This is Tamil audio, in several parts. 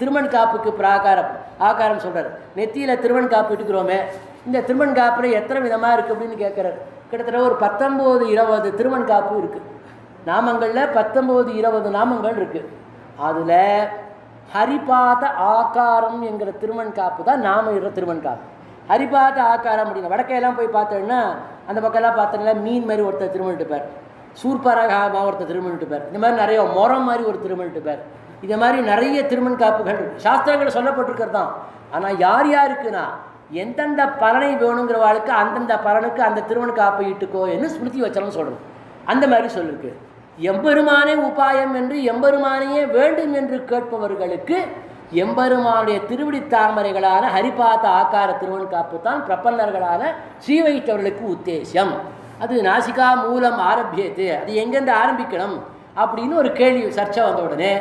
திருமண் காப்புக்கு பிராகாரம் ஆகாரம் சொல்கிறார் நெத்தியில் திருமண் காப்பு இட்டுக்கிறோமே இந்த திருமண் காப்பில் எத்தனை விதமாக இருக்குது அப்படின்னு கேட்குறாரு கிட்டத்தட்ட ஒரு பத்தொம்போது இருபது திருமண் காப்பு இருக்குது நாமங்களில் பத்தொம்போது இருபது நாமங்கள் இருக்குது அதில் ஹரிபாத ஆகாரம் என்கிற திருமண் காப்பு தான் நாம இடுற திருமண் காப்பு. ஹரிபாத ஆகாரம் அப்படிங்க வடக்கையெல்லாம் போய் பார்த்தோன்னா அந்த பக்கம்லாம் பார்த்தோன்னா மீன் மாதிரி ஒருத்தர் திருமணிட்டு பேர் சூர்பரகாமா ஒருத்தர் திருமணிட்டு பேர் இந்த மாதிரி நிறைய முறம் மாதிரி ஒரு திருமணிட்டு பேர் இது மாதிரி நிறைய திருமண் காப்புகள் சாஸ்திரங்கள் சொல்லப்பட்டிருக்கிறது தான் ஆனால் யார் யாருக்குன்னா எந்தெந்த பலனை வேணுங்கிறவாளுக்கு அந்தந்த பலனுக்கு அந்த திருமண் காப்பை இட்டுக்கோ என்று ஸ்மிருதி வச்சனம் சொல்கிறது அந்த மாதிரி சொல்லிருக்கு. எம்பெருமானே உபாயம் என்று எம்பெருமானையே வேண்டும் என்று கேட்பவர்களுக்கு எம்பெருமானுடைய திருவிடி தாமரைகளான ஹரிபாத ஆக்கார திருவன் காப்பு தான் பிரபன்னர்களான ஸ்ரீவைத்தவர்களுக்கு உத்தேசம். அது நாசிகா மூலம் ஆரம்பியது. அது எங்கேருந்து ஆரம்பிக்கணும் அப்படின்னு ஒரு கேள்வி சர்ச்சை வந்த உடனே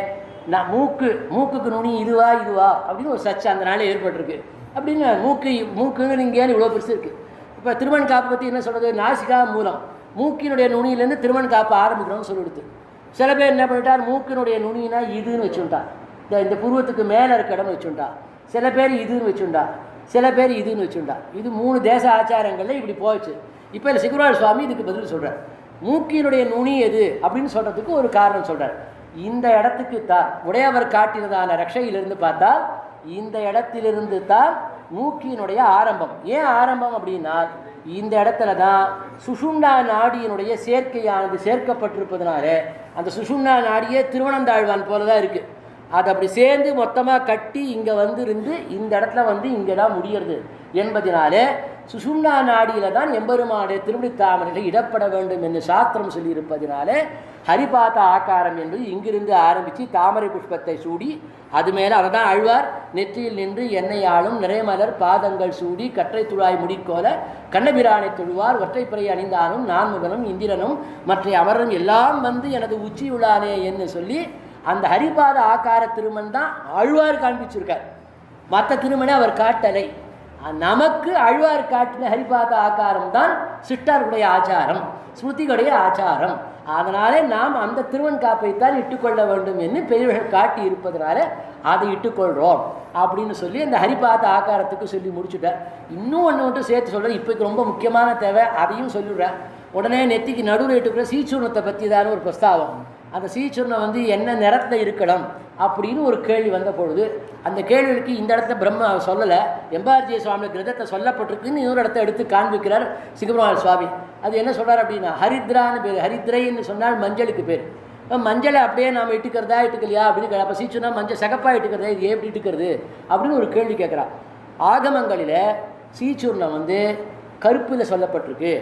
நான் மூக்கு மூக்குக்கு நுனி இதுவா இதுவா அப்படின்னு ஒரு சர்ச்சை அந்த நாளே ஏற்பட்டிருக்கு. அப்படின்னு மூக்கு மூக்குன்னு இங்கேன்னு இவ்வளோ பெருசு இருக்குது இப்போ திருமண் காப்பு பற்றி என்ன சொல்கிறது நாசிகா மூலம். மூக்கினுடைய நுனியிலேருந்து திருமண் காப்பு ஆரம்பிக்கணும்னு சொல்லிடுது. சில பேர் என்ன பண்ணிட்டார்? மூக்கினுடைய நுனினா இதுன்னு வச்சுட்டான் இந்த இந்த புருவத்துக்கு மேலே இருக்க இடம்னு வச்சுட்டா சில பேர் இதுன்னு வச்சுட்டா சில பேர் இதுன்னு வச்சுட்டா இது மூணு தேச ஆச்சாரங்களில் இப்படி போச்சு. இப்போ இல்லை சிகுரால் சுவாமி இதுக்கு பதில் சொல்கிறார் மூக்கினுடைய நுனி எது? அப்படின்னு சொல்கிறதுக்கு ஒரு காரணம் சொல்கிறார் இந்த இடத்துக்கு தான் உடையவர் காட்டினதான ரக்ஷையிலிருந்து பார்த்தா இந்த இடத்திலிருந்து தான் மூக்கியினுடைய ஆரம்பம். ஏன் ஆரம்பம் அப்படின்னா இந்த இடத்துல தான் சுஷுண்டா நாடியினுடைய சேர்க்கையானது சேர்க்கப்பட்டிருப்பதனால அந்த சுஷுண்டா நாடியே திருவனந்தாழ்வான் போல தான் இருக்குது அது அப்படி சேர்ந்து மொத்தமாக கட்டி இங்கே வந்து இருந்து இந்த இடத்துல வந்து இங்கே தான் முடியறது என்பதினாலே சுஷும்னா நாடியில் தான் எம்பெருமானுடைய திருவிழித்தாமரையில் இடப்பட வேண்டும் என்று சாஸ்திரம் சொல்லியிருப்பதினாலே ஹரிபாத ஆக்காரம் என்பது இங்கிருந்து ஆரம்பித்து தாமரை புஷ்பத்தை சூடி அது மேலே அதை தான் அழ்வார். நெற்றியில் நின்று எண்ணெயாலும் நிறைமலர் பாதங்கள் சூடி கற்றை துழாய் முடிக்கோல கண்ணபிரானை தொழுவார். ஒற்றைப்பறை அணிந்தானும் நான்முகனும் இந்திரனும் மற்ற அமரரும் எல்லாம் வந்து எனது உச்சியுள்ளானே என்று சொல்லி அந்த ஹரிபாத ஆக்கார திருமன் தான் அழ்வார் காண்பிச்சிருக்கார். மற்ற திருமணம் அவர் காட்டலை. நமக்கு அழ்வார் காட்டின ஹரிபாத ஆக்காரம் தான் சிட்டாருடைய ஆச்சாரம் ஸ்மிருதிகளுடைய ஆச்சாரம். அதனாலே நாம் அந்த திருவன் காப்பைத்தான் இட்டுக்கொள்ள வேண்டும் என்று பெரியவர்கள் காட்டி இருப்பதனால அதை இட்டுக்கொள்கிறோம் அப்படின்னு சொல்லி அந்த ஹரிபாத ஆக்காரத்துக்கு சொல்லி முடிச்சுட்டார். இன்னும் ஒன்று மட்டும் சேர்த்து சொல்கிறேன் இப்போக்கு ரொம்ப முக்கியமான தேவை அதையும் சொல்லிடுறேன். உடனே நெத்திக்கு நடுவில் இட்டுக்கிற சீச்சூர்ணத்தை பற்றி தான் ஒரு பிரஸ்தாவம். அந்த சீச்சூர்ணம் வந்து என்ன நிறத்தில் இருக்கணும் அப்படின்னு ஒரு கேள்வி வந்த பொழுது அந்த கேள்விக்கு இந்த இடத்துல பிரம்ம சொல்லலை. எம்பார்ஜி சுவாமி கிரதத்தை சொல்லப்பட்டிருக்குன்னு இன்னொரு இடத்த எடுத்து காண்பிக்கிறார் சிகபெருமாள் சுவாமி. அது என்ன சொல்கிறார் அப்படின்னா ஹரித்ரான்னு பேர் ஹரித்ரைன்னு சொன்னால் மஞ்சளுக்கு பேர். மஞ்சளை அப்படியே நாம் இட்டுக்கிறதா இட்டுக்கலையா அப்படின்னு அப்போ சீச்சுனா மஞ்சள் சகப்பாக இட்டுக்கிறதா இது எப்படி இட்டுக்கிறது அப்படின்னு ஒரு கேள்வி கேட்குறான் ஆகமங்களில் சீச்சூர்ணம் வந்து கருப்பில் சொல்லப்பட்டிருக்கு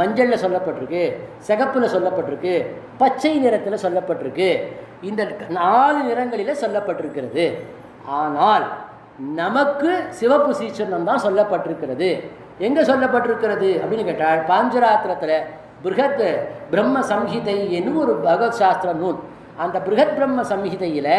மஞ்சளில் சொல்லப்பட்டிருக்கு சிகப்பில் சொல்லப்பட்டிருக்கு பச்சை நிறத்தில் சொல்லப்பட்டிருக்கு. இந்த நாலு நிறங்களில் சொல்லப்பட்டிருக்கிறது. ஆனால் நமக்கு சிவப்பு சீச்சரணம் தான் சொல்லப்பட்டிருக்கிறது. எங்கே சொல்லப்பட்டிருக்கிறது அப்படின்னு கேட்டால் பாஞ்சராத்திரத்தில் பிருகத் பிரம்ம சம்ஹிதை என்னும் ஒரு பகவத் சாஸ்திர நூல். அந்த பிருகத் பிரம்ம சம்ஹிதையில்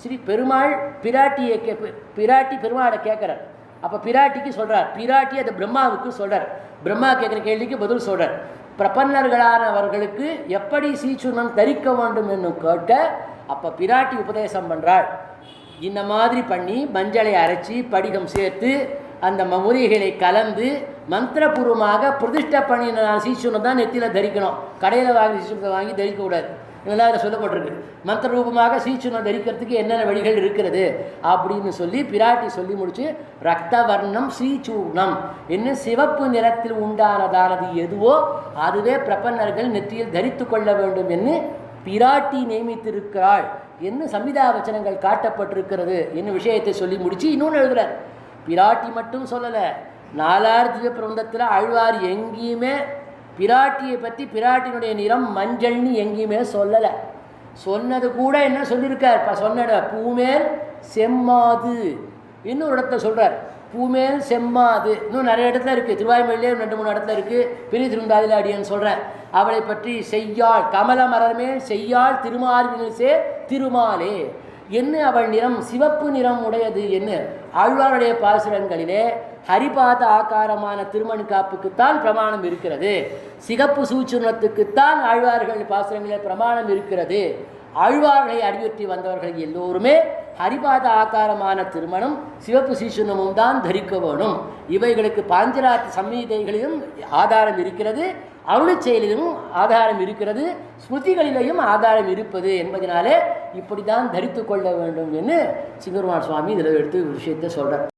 ஸ்ரீ பெருமாள் பிராட்டியை கே பிராட்டி பெருமாளை கேட்குறார். அப்போ பிராட்டிக்கு சொல்கிறார் பிராட்டி அதை பிரம்மாவுக்கு சொல்கிறார் பிரம்மா கேட்குற கேள்விக்கு பதில் சொல்கிறார் பிரபன்னர்களானவர்களுக்கு எப்படி சீச்சுனம் தரிக்க வேண்டும் என்று கேட்க அப்போ பிராட்டி உபதேசம் பண்ணுறாள் இந்த மாதிரி பண்ணி மஞ்சளை அரைச்சி படிகம் சேர்த்து அந்த ம- கலந்து மந்திரபூர்வமாக பிரதிஷ்டை பண்ணின சீச்சுனம் தான் நெத்தியில் தரிக்கணும். கடையில் வாங்கி சீச்சுனத்தை வாங்கி தரிக்கக்கூடாது. இதெல்லாம் அதில் சொல்லப்பட்டிருக்கு. மந்திர ரூபமாக சீச்சுனை தரிக்கிறதுக்கு என்னென்ன வழிகள் இருக்கிறது? அப்படின்னு சொல்லி பிராட்டி சொல்லி முடிச்சு ரத்த வர்ணம் ஸ்ரீசூர்ணம். என்ன சிவப்பு நிறத்தில் உண்டானதானது எதுவோ அதுவே பிரபன்னர்கள் நெற்றியில் தரித்து கொள்ள வேண்டும் என்று பிராட்டி நியமித்திருக்கிறாள். என்ன சம்விதா வச்சனங்கள் காட்டப்பட்டிருக்கிறது என்ன விஷயத்தை சொல்லி முடிச்சு இன்னொன்று எழுதுறார். பிராட்டி மட்டும் சொல்லலை நாலார் பிரபந்தத்தில் ஆழ்வார் எங்கேயுமே பிராட்டியை பற்றி பிராட்டினுடைய நிறம் மஞ்சள்னு எங்கேயுமே சொல்லலை. சொன்னது கூட என்ன சொல்லியிருக்கார்? இப்போ சொன்னட பூமேல் செம்மாது. இன்னொரு இடத்த சொல்கிறார் பூமேல் செம்மாது. இன்னும் நிறைய இடத்துல இருக்குது திருவாய்மொழியிலே ரெண்டு மூணு இடத்துல இருக்குது பெரிய திருந்தாதில் அடியன்னு சொல்கிறேன் அவளை பற்றி செய்யாள் கமல மரமே செய்யாள் திருமார்பினிசே திருமாலே. என்ன அவள் நிறம்? சிவப்பு நிறம் உடையது என்ன ஆழ்வாருடைய பாசுரங்களிலே ஹரிபாத ஆக்காரமான திருமண் காப்புக்குத்தான் பிரமாணம் இருக்கிறது. சிகப்பு சூச்சுனத்துக்குத்தான் ஆழ்வார்கள் பாசுரங்களிலே பிரமாணம் இருக்கிறது. ஆழ்வார்களை அறிவுற்றி வந்தவர்கள் எல்லோருமே ஹரிபாத ஆக்காரமான திருமணம் சிவப்பு சீசுனமும் தான் தரிக்க வேணும். இவைகளுக்கு பாஞ்சராத்து சம்ஹிதைகளிலும் ஆதாரம் இருக்கிறது. அருளை செயலிலும் ஆதாரம் இருக்கிறது ஸ்மிருதிகளிலேயும் ஆதாரம் இருப்பது என்பதனாலே இப்படி தான் தரித்து கொள்ள வேண்டும் என்று சிங்கருமான் சுவாமி இதில் எடுத்து விஷயத்தை சொல்கிறார்